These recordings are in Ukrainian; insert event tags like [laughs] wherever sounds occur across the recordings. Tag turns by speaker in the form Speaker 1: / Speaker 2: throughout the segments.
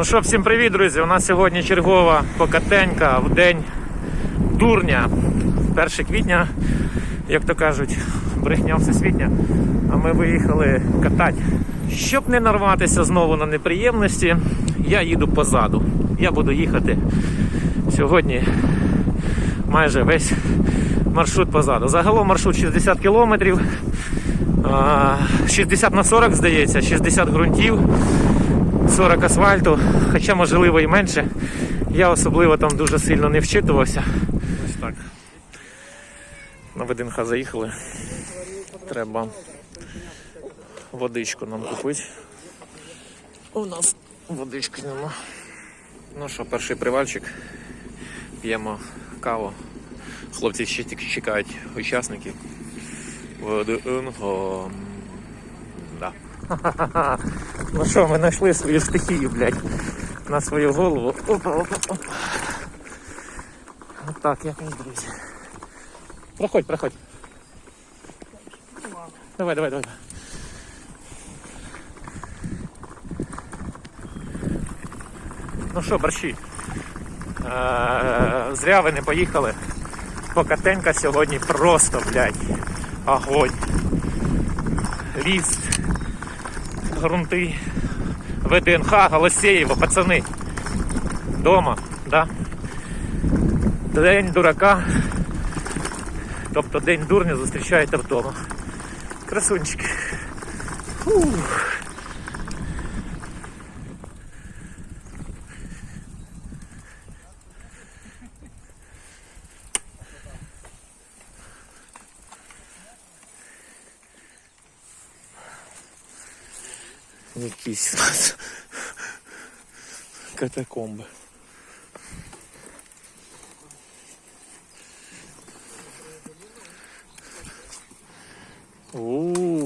Speaker 1: Ну що, всім привіт, друзі! У нас сьогодні чергова покатенька в день дурня. 1 квітня, як то кажуть, брехня всесвітня. А ми виїхали катати. Щоб не нарватися знову на неприємності, я їду позаду. Я буду їхати сьогодні майже весь маршрут позаду. Загалом маршрут 60 кілометрів. 60 на 40, здається, 60 ґрунтів. 40 асфальту, хоча можливо і менше. Я особливо там дуже сильно не вчитувався. Ось так. На ВДНХ заїхали. Треба водичку нам купити. У нас водички нема. Ну що, перший привальчик. П'ємо каву. Хлопці ще чекають учасників. ВДНГ. Да. [laughs] Ну що, ми знайшли свою стихію, блядь, на свою голову. Опа, опа, опа. Отак, якось, друзі. Проходь, проходь. Давай, давай, давай. Ну що, борщі. Е, Зря ви не поїхали. Покатенька сьогодні просто, блядь, огонь. Ліс, грунти, ВДНХ, Голосеєва, пацани. Дома, да? День дурака. Тобто день дурня зустрічаєте вдома. Красунчики. Фух. Якісь у нас катакомби. У.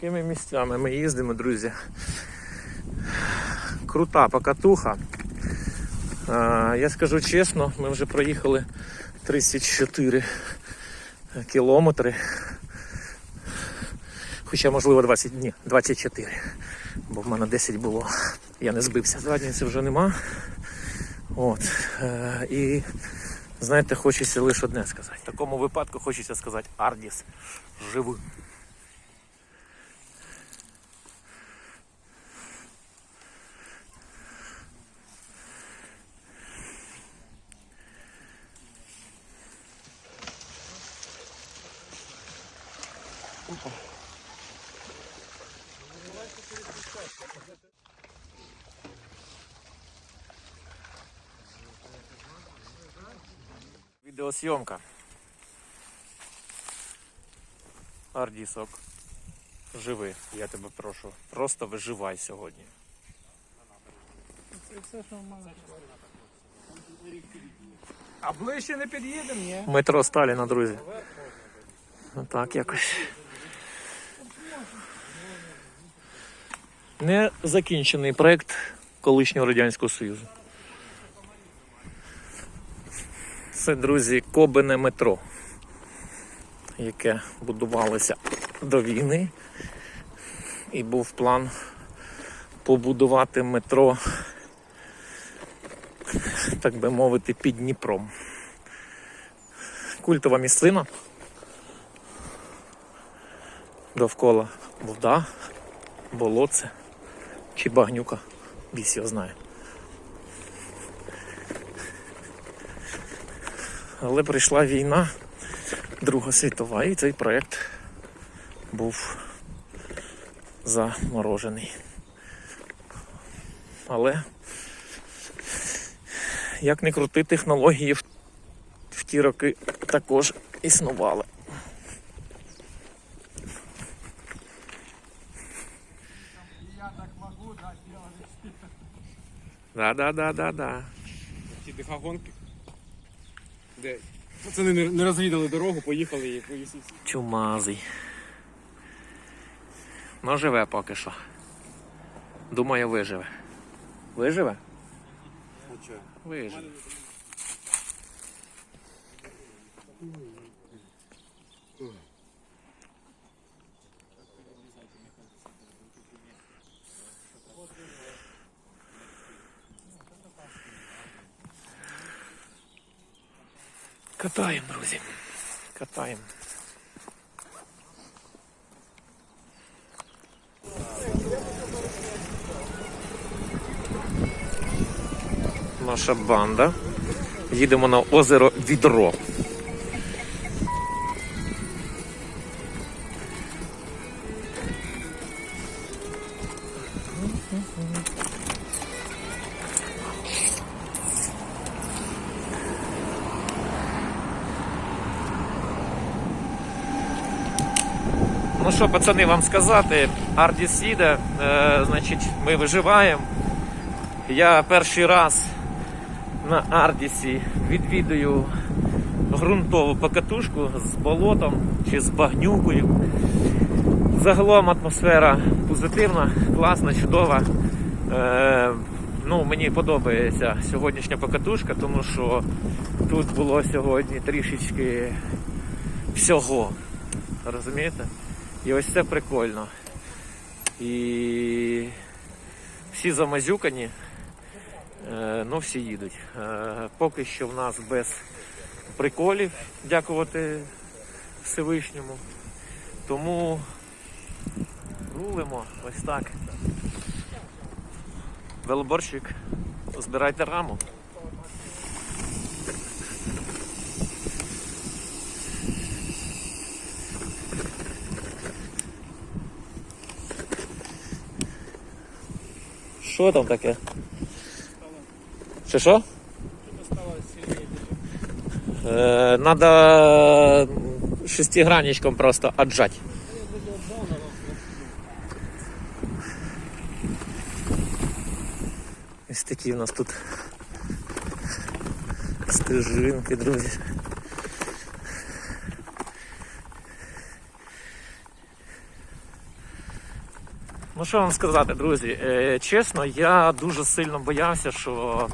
Speaker 1: Такими місцями ми їздимо, друзі. Крута покатуха. Я скажу чесно, ми вже проїхали 34 кілометри. Хоча, можливо, 20 ні, 24. Бо в мене 10 було. Я не збився. Задниці вже нема. От. Е, і знаєте, хочеться лише одне сказати. В такому випадку хочеться сказати Ардіс живий. Відеосйомка. Ардісок. Живи, я тебе прошу. Просто виживай сьогодні.
Speaker 2: А ближче не під'їдемо, ні?
Speaker 1: Метро Сталіна, друзі. Так якось. Не закінчений проект колишнього Радянського Союзу. Це, друзі, Кобине метро, яке будувалося до війни. І був план побудувати метро, так би мовити, під Дніпром. Культова місцина. Довкола вода, болоце чи багнюка. Біс його знає. Але прийшла війна, Друга світова, і цей проєкт був заморожений. Але як не крути, технології в, ті роки також існували. Да, да, да, да, да.
Speaker 2: Ті диха гонки. Де пацани не, не розвідали дорогу, поїхали і поїсти.
Speaker 1: Чумазий. Ну, живе поки що. Думаю, виживе. Виживе? Виживе. Катаємо, друзі. Катаємо. Наша банда. Їдемо на озеро Відро. Ну що, пацани, вам сказати, Ардіс їде, е, значить, ми виживаємо. Я перший раз на Ардісі відвідую ґрунтову покатушку з болотом чи з багнюкою. Загалом атмосфера позитивна, класна, чудова. Е, ну, мені подобається сьогоднішня покатушка, тому що тут було сьогодні трішечки всього. Розумієте? І ось це прикольно. І всі замазюкані, е, ну всі їдуть. Е, Поки що в нас без приколів, дякувати Всевишньому. Тому рулимо ось так. Велоборщик, збирайте раму. Що там таке? Що що? Е, надо шестигранничком просто отжать. Ось такі у нас тут стежинки, друзі. Ну що вам сказати, друзі? Е, чесно, я дуже сильно боявся, що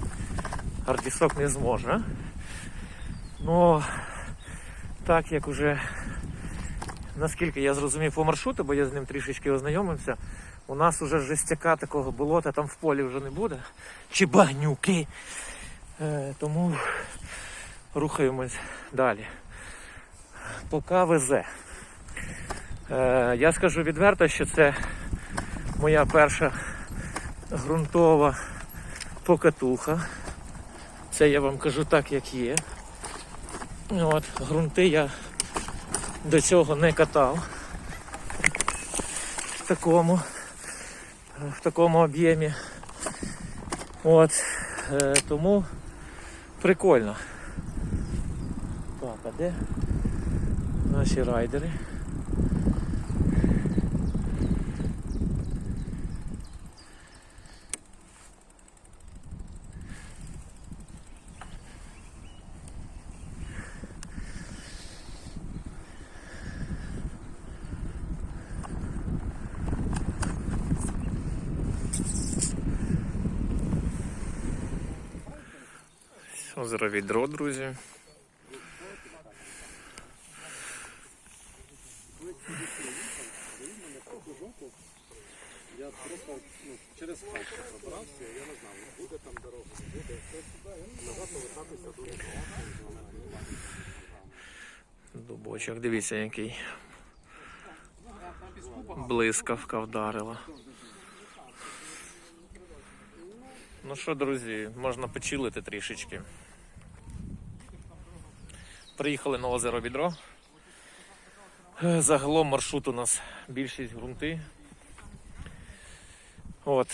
Speaker 1: Ардісок не зможе. Ну, так як уже, наскільки я зрозумів по маршруту, бо я з ним трішечки ознайомився, у нас уже жестяка такого болота там в полі вже не буде. Чи багнюки. Е, тому рухаємось далі. Поки везе. Я скажу відверто, що це моя перша ґрунтова покатуха. Це я вам кажу так, як є. От, ґрунти я до цього не катав в такому, в такому об'ємі. От, е, тому прикольно. Так, а де наші райдери? Озеро відро, друзі.
Speaker 2: Я просто через хату забирався, я не знав, буде там дорога, не буде. Назад повертатися дуже
Speaker 1: Дубочок, дивіться, який блискавка вдарила. Ну що, друзі, можна почилити трішечки. Приїхали на озеро Відро. Е, Загалом маршрут у нас більшість ґрунти. От.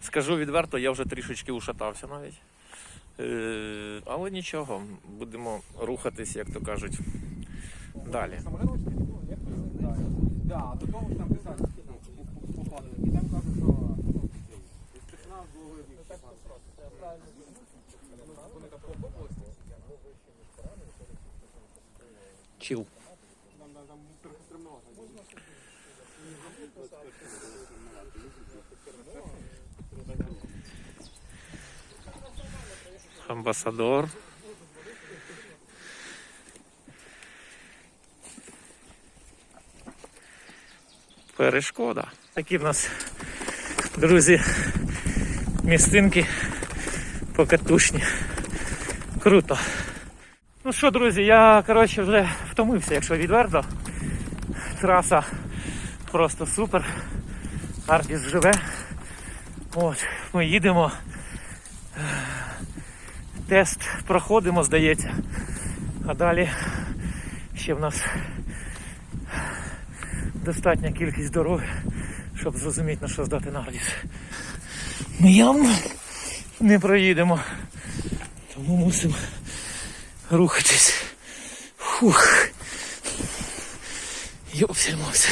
Speaker 1: Скажу відверто, я вже трішечки ушатався навіть. Е, але нічого, будемо рухатись, як то кажуть, далі.
Speaker 2: Да, до того ж там писали, попали. І там кажуть, що ну, спецназ
Speaker 1: Чил. Амбасадор. Перешкода. Такі в нас, друзі, містинки покатушні. Круто. Ну що, друзі, я коротше вже втомився, якщо відверто. Траса просто супер. Ардіс живе. От, ми їдемо. Тест проходимо, здається. А далі ще в нас достатня кількість дороги, щоб зрозуміти, на що здати Нардіс. Ми явно не проїдемо. Тому мусимо рухатись. Фух. Йопсімося.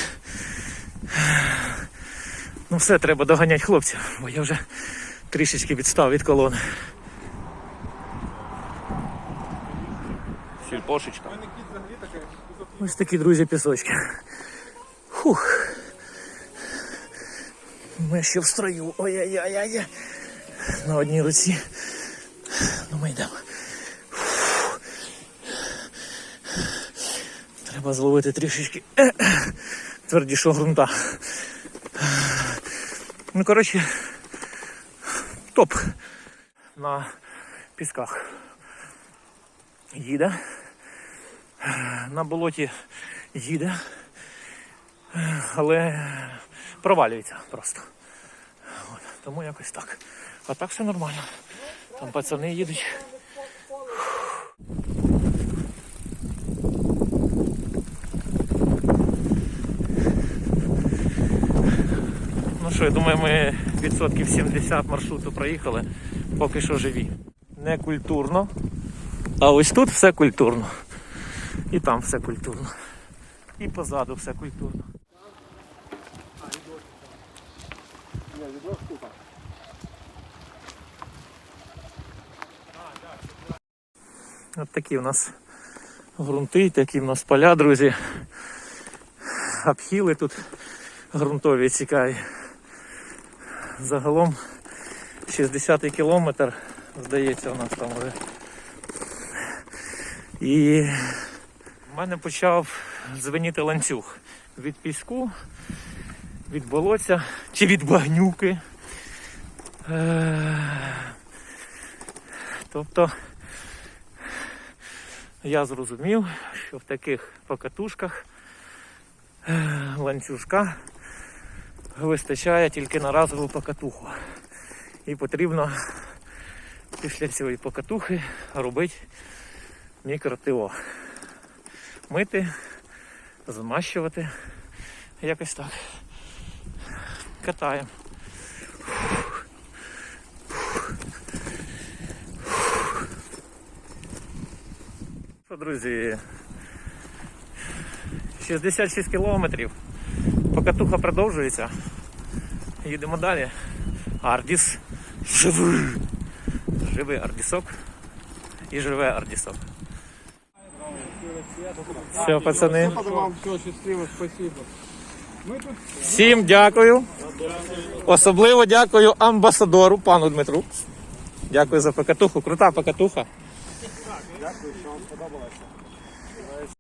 Speaker 1: Ну все, треба доганяти хлопців, бо я вже трішечки відстав від колони. Сільпошечка. Ось такі, друзі, пісочки. Фух. Ми ще в строю. Ой-ой-ой-ой. На одній руці. Ну ми йдемо. Треба зловити трішечки е, твердішого ґрунта. Ну, коротше, топ на пісках. Їде. На болоті їде, але провалюється просто. От, тому якось так. А так все нормально. Там пацани їдуть. Що, я думаю, ми відсотків 70 маршруту проїхали, поки що живі. Не культурно. А ось тут все культурно. І там все культурно. І позаду все культурно. От такі в нас ґрунти, такі в нас поля, друзі. Обхіли тут ґрунтові цікаві. Загалом 60 кілометр, здається, у нас там вже. І в мене почав дзвеніти ланцюг від піску, від болоця чи від багнюки. Е, Тобто я зрозумів, що в таких покатушках е, ланцюжка вистачає тільки на разову покатуху. І потрібно після цієї покатухи робити мікро-ТО. Мити, змащувати. Якось так. Катаємо. Що, друзі, 66 кілометрів. Покатуха продовжується. Їдемо далі. Ардіс живий. Живий Ардісок. І живе Ардісок. Все, пацани. Всім дякую. Особливо дякую амбасадору, пану Дмитру. Дякую за покатуху. Крута покатуха.
Speaker 2: Дякую, що вам сподобалося.